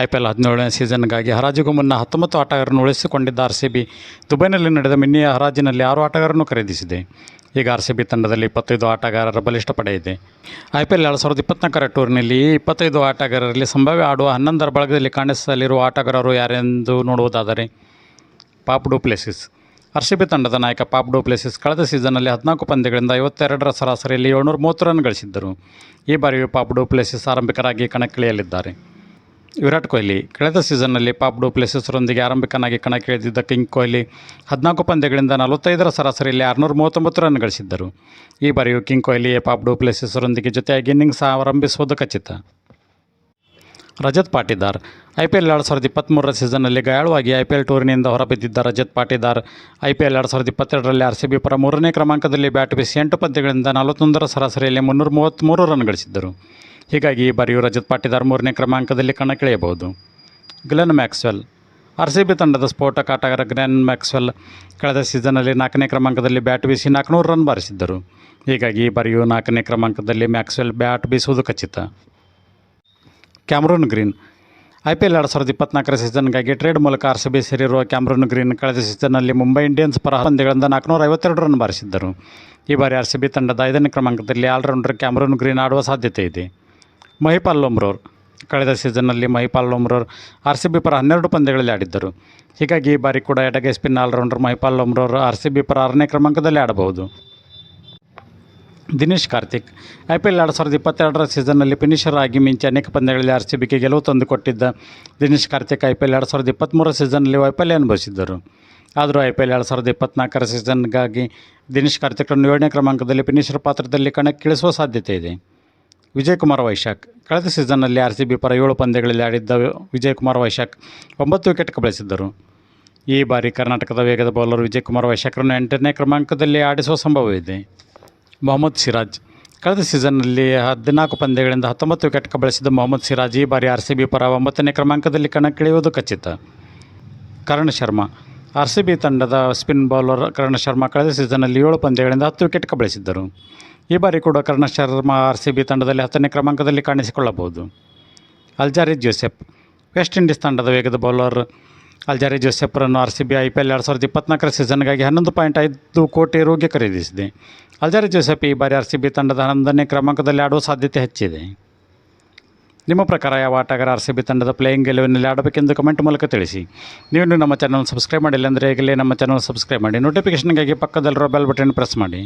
I P L ಹದಿನೇಳನೇ ಸೀಸನ್ಗಾಗಿ ಹರಾಜಿಗೂ ಮುನ್ನ ಹತ್ತೊಂಬತ್ತು ಆಟಗಾರರನ್ನು ಉಳಿಸಿಕೊಂಡಿದ್ದ ಆರ್ ಸಿ ಬಿ ದುಬೈನಲ್ಲಿ ನಡೆದ ಮಿನ್ನಿಯ ಹರಾಜಿನಲ್ಲಿ ಆರು ಆಟಗಾರರನ್ನು ಖರೀದಿಸಿದೆ. ಈಗ ಆರ್ ಸಿ ಬಿ ತಂಡದಲ್ಲಿ ಇಪ್ಪತ್ತೈದು ಆಟಗಾರರ ಬಲಿಷ್ಠ ಪಡೆ ಇದೆ. ಐ ಪಿ ಎಲ್ ಎರಡು ಸಾವಿರದ ಇಪ್ಪತ್ನಾಲ್ಕರ ಟೂರ್ನಿಯಲ್ಲಿ ಇಪ್ಪತ್ತೈದು ಆಟಗಾರರಲ್ಲಿ ಸಂಭಾವ್ಯ ಆಡುವ ಹನ್ನೊಂದರ ಬಳಗದಲ್ಲಿ ಕಾಣಿಸಲಿರುವ ಆಟಗಾರರು ಯಾರೆಂದು ನೋಡುವುದಾದರೆ Faf du Plessis. R C B ತಂಡದ ನಾಯಕ ಪಾಪ್ ಡೂಪ್ಲೆಸಿಸ್ ಕಳೆದ ಸೀಸನ್ನಲ್ಲಿ ಹದಿನಾಲ್ಕು ಪಂದ್ಯಗಳಿಂದ ಐವತ್ತೆರಡರ ಸರಾಸರಿಯಲ್ಲಿ ಏಳ್ನೂರ ಮೂವತ್ತು ರನ್ ಗಳಿಸಿದ್ದರು. ಈ ಬಾರಿಯೂ ಪಾಪ್ ಡೂಪ್ಲೆಸಿಸ್ ಆರಂಭಿಕರಾಗಿ ಕಣಕ್ಕಿಳಿಯಲಿದ್ದಾರೆ. ವಿರಾಟ್ ಕೊಹ್ಲಿ, ಕಳೆದ ಸೀಸನ್ನಲ್ಲಿ ಪಾಪ್ ಡೂಪ್ಲೆಸಿಸ್ರೊಂದಿಗೆ ಆರಂಭಿಕನಾಗಿ ಕಣಕ್ಕಿಳಿದಿದ್ದ ಕಿಂಗ್ ಕೊಹ್ಲಿ, ಹದಿನಾಲ್ಕು ಪಂದ್ಯಗಳಿಂದ ನಲವತ್ತೈದರ ಸರಾಸರಿಯಲ್ಲಿ ಆರುನೂರ ಮೂವತ್ತೊಂಬತ್ತು ರನ್ ಗಳಿಸಿದ್ದರು. ಈ ಬಾರಿಯು ಕಿಂಗ್ ಕೊಹ್ಲಿಯೇ ಪಾಪ್ ಡೂಪ್ಲೆಸಿಸ್ರೊಂದಿಗೆ ಜೊತೆಯಾಗಿ ಇನ್ನಿಂಗ್ಸ್ ಆರಂಭಿಸುವುದು ಖಚಿತ. Rajat Patidar, I P L ಎರಡು ಸಾವಿರದ ಇಪ್ಪತ್ತ್ಮೂರರ ಸೀಸನ್ನಲ್ಲಿ ಗಾಯಾಳುವಾಗಿ ಐ ಪಿ ಎಲ್ ಟೂರ್ನಿಯಿಂದ ಹೊರಬಿದ್ದಿದ್ದ Rajat Patidar, I P L ಎರಡು ಸಾವಿರದ ಇಪ್ಪತ್ತೆರಡರಲ್ಲಿ ಆರ್ ಸಿ ಬಿ ಪರ ಮೂರನೇ ಕ್ರಮಾಂಕದಲ್ಲಿ ಬ್ಯಾಟ್ ಬಿಸಿ ಎಂಟು ಪಂದ್ಯಗಳಿಂದ ನಲವತ್ತೊಂದರ ಸರಾಸರಿಯಲ್ಲಿ ಮುನ್ನೂರ ಮೂವತ್ತ್ಮೂರು ರನ್ ಗಳಿಸಿದ್ದರು. ಹೀಗಾಗಿ ಈ ಬಾರಿಯೂ ರಜತ್ ಪಾಟಿದಾರ್ ಮೂರನೇ ಕ್ರಮಾಂಕದಲ್ಲಿ ಕಣಕ್ಕಿಳಿಯಬಹುದು Glenn Maxwell. R C B ತಂಡದ ಸ್ಫೋಟಕ ಆಟಗಾರ ಗ್ಲೆನ್ ಮ್ಯಾಕ್ಸ್ವೆಲ್ ಕಳೆದ ಸೀಸನ್ನಲ್ಲಿ ನಾಲ್ಕನೇ ಕ್ರಮಾಂಕದಲ್ಲಿ ಬ್ಯಾಟ್ ಬೀಸಿ ನಾಲ್ಕುನೂರು ರನ್ ಬಾರಿಸಿದ್ದರು. ಹೀಗಾಗಿ ಈ ಬಾರಿಯೂ ನಾಲ್ಕನೇ ಕ್ರಮಾಂಕದಲ್ಲಿ ಮ್ಯಾಕ್ಸ್ವೆಲ್ ಬ್ಯಾಟ್ ಬೀಸುವುದು ಖಚಿತ. Cameron Green. I P L ಎರಡು ಸಾವಿರದ ಇಪ್ಪತ್ನಾಲ್ಕರ ಸೀಸನ್ಗಾಗಿ ಟ್ರೇಡ್ ಮೂಲಕ ಆರ್ ಸಿ ಬಿ ಸೇರಿರುವ ಕ್ಯಾಮ್ರೂನ್ ಗ್ರೀನ್ ಕಳೆದ ಸೀಸನ್ನಲ್ಲಿ ಮುಂಬೈ ಇಂಡಿಯನ್ಸ್ ಪರ ಪಂದ್ಯಗಳಿಂದ ನಾಲ್ಕುನೂರ ಐವತ್ತೆರಡು ರನ್ ಬಾರಿಸಿದ್ದರು. ಈ ಬಾರಿ ಆರ್ ಸಿ ಬಿ ತಂಡದ ಐದನೇ ಕ್ರಮಾಂಕದಲ್ಲಿ ಆಲ್ರೌಂಡರ್ ಕ್ಯಾಮ್ರೂನ್ ಗ್ರೀನ್ ಆಡುವ ಸಾಧ್ಯತೆ ಇದೆ ಮಹಿಪಾಲ್ ಲೋಮ್ರವ್ರು. ಕಳೆದ ಸೀಸನ್ನಲ್ಲಿ ಮಹಿಪಾಲ್ ಲೋಮ್ರವ್ರು ಆರ್ ಸಿ ಬಿ ಪರ ಹನ್ನೆರಡು ಪಂದ್ಯಗಳಲ್ಲಿ ಆಡಿದ್ದರು. ಹೀಗಾಗಿ ಈ ಬಾರಿ ಕೂಡ ಎಡಗೈ ಸ್ಪಿನ್ ಆಲ್ರೌಂಡರ್ ಮಹಿಪಾಲ್ ಲೋಮ್ರವ್ರು ಆರ್ ಸಿ ಬಿ ಪರ ಆರನೇ ಕ್ರಮಾಂಕದಲ್ಲಿ ಆಡಬಹುದು. Dinesh Karthik, I P L ಎರಡು ಸಾವಿರದ ಇಪ್ಪತ್ತೆರಡರ ಸೀಸನ್ನಲ್ಲಿ ಫಿನಿಷರ್ ಆಗಿ ಮಿಂಚಿ ಅನೇಕ ಪಂದ್ಯಗಳಲ್ಲಿ ಆರ್ ಸಿ ಬಿಗೆ ಗೆಲುವು ತಂದುಕೊಟ್ಟಿದ್ದ Dinesh Karthik I P L ಎರಡು ಸಾವಿರದ ಇಪ್ಪತ್ತ್ಮೂರರ ಸೀಸನ್ನಲ್ಲಿ ವೈಫಲ್ಯ ಅನುಭವಿಸಿದ್ದರು. ಆದರೂ ಐ ಪಿ ಎಲ್ ಎರಡು ಸಾವಿರದ ಇಪ್ಪತ್ತ್ನಾಲ್ಕರ ಸೀಸನ್ಗಾಗಿ ದಿನೇಶ್ ಕಾರ್ತಿಕ್ರನ್ನು ಏಳನೇ ಕ್ರಮಾಂಕದಲ್ಲಿ ಫಿನಿಷರ್ ಪಾತ್ರದಲ್ಲಿ ಕಣಕ್ಕಿಳಿಸುವ ಸಾಧ್ಯತೆ ಇದೆ. ವಿಜಯ್ ಕುಮಾರ್ ವೈಶಾಖ್ ಕಳೆದ ಸೀಸನ್ನಲ್ಲಿ ಆರ್ ಸಿ ಬಿ ಪರ ಏಳು ಪಂದ್ಯಗಳಲ್ಲಿ ಆಡಿದ್ದ ವಿಜಯ್ ಕುಮಾರ್ ವೈಶಾಖ್ ಒಂಬತ್ತು ವಿಕೆಟ್ ಕಬಳಿಸಿದ್ದರು. ಈ ಬಾರಿ ಕರ್ನಾಟಕದ ವೇಗದ ಬೌಲರ್ ವಿಜಯಕುಮಾರ್ ವೈಶಾಖರನ್ನು ಎಂಟನೇ ಕ್ರಮಾಂಕದಲ್ಲಿ ಆಡಿಸುವ ಸಂಭವವಿದೆ ಮೊಹಮ್ಮದ್ ಸಿರಾಜ್. ಕಳೆದ ಸೀಸನ್ನಲ್ಲಿ ಹದಿನಾಲ್ಕು ಪಂದ್ಯಗಳಿಂದ ಹತ್ತೊಂಬತ್ತು ವಿಕೆಟ್ ಕಬಳಿಸಿದ ಮೊಹಮ್ಮದ್ ಸಿರಾಜ್ ಈ ಬಾರಿ ಆರ್ ಸಿ ಬಿ ಪರ ಒಂಬತ್ತನೇ ಕ್ರಮಾಂಕದಲ್ಲಿ ಕಣಕ್ಕಿಳಿಯುವುದು ಖಚಿತ. Karan Sharma. R C B ತಂಡದ ಸ್ಪಿನ್ ಬೌಲರ್ ಕರಣ್ ಶರ್ಮಾ ಕಳೆದ ಸೀಸನ್ನಲ್ಲಿ ಏಳು ಪಂದ್ಯಗಳಿಂದ ಹತ್ತು ವಿಕೆಟ್ ಕಬಳಿಸಿದ್ದರು. ಈ ಬಾರಿ ಕೂಡ Karn Sharma R C B ತಂಡದಲ್ಲಿ ಹತ್ತನೇ ಕ್ರಮಾಂಕದಲ್ಲಿ ಕಾಣಿಸಿಕೊಳ್ಳಬಹುದು. ಅಲ್ಜಾರಿ ಜೋಸೆಫ್, ವೆಸ್ಟ್ ಇಂಡೀಸ್ ತಂಡದ ವೇಗದ bowler Alzarri ಜೋಸೆಫ್ರನ್ನು R C B I P L ಎರಡು ಸಾವಿರದ ಇಪ್ಪತ್ನಾಲ್ಕರ ಸೀಸನ್ಗಾಗಿ ಹನ್ನೊಂದು ಪಾಯಿಂಟ್ ಐದು ಕೋಟಿ ರೂಗೆ ಖರೀದಿಸಿದೆ. ಅಲ್ಜಾರಿ ಜೋಸೆಫ್ ಈ ಬಾರಿ ಆರ್ ಸಿ ಬಿ ತಂಡದ ಹನ್ನೊಂದನೇ ಕ್ರಮಾಂಕದಲ್ಲಿ ಆಡುವ ಸಾಧ್ಯತೆ ಹೆಚ್ಚಿದೆ. ನಿಮ್ಮ ಪ್ರಕಾರ ಯಾವ ಆಟಗಾರ ಆರ್ ಸಿ ಬಿ ತಂಡದ ಪ್ಲೇಯಿಂಗ್ ಗೆಲುವಿನಲ್ಲಿ ಆಡಬೇಕೆಂದು ಕಮೆಂಟ್ ಮೂಲಕ ತಿಳಿಸಿ. ನೀವು ನಮ್ಮ ಚಾನಲ್ ಸಬ್ಸ್ಕ್ರೈಬ್ ಮಾಡಿಲ್ಲ ಅಂದರೆ ಈಗಲೇ ನಮ್ಮ ಚಾನಲ್ ಸಬ್ಸ್ಕ್ರೈಬ್ ಮಾಡಿ. ನೋಟಿಫಿಕೇಷನ್ಗಾಗಿ ಪಕ್ಕದಲ್ಲಿರೋ ಬೆಲ್ ಬಟನ್ ಪ್ರೆಸ್ ಮಾಡಿ.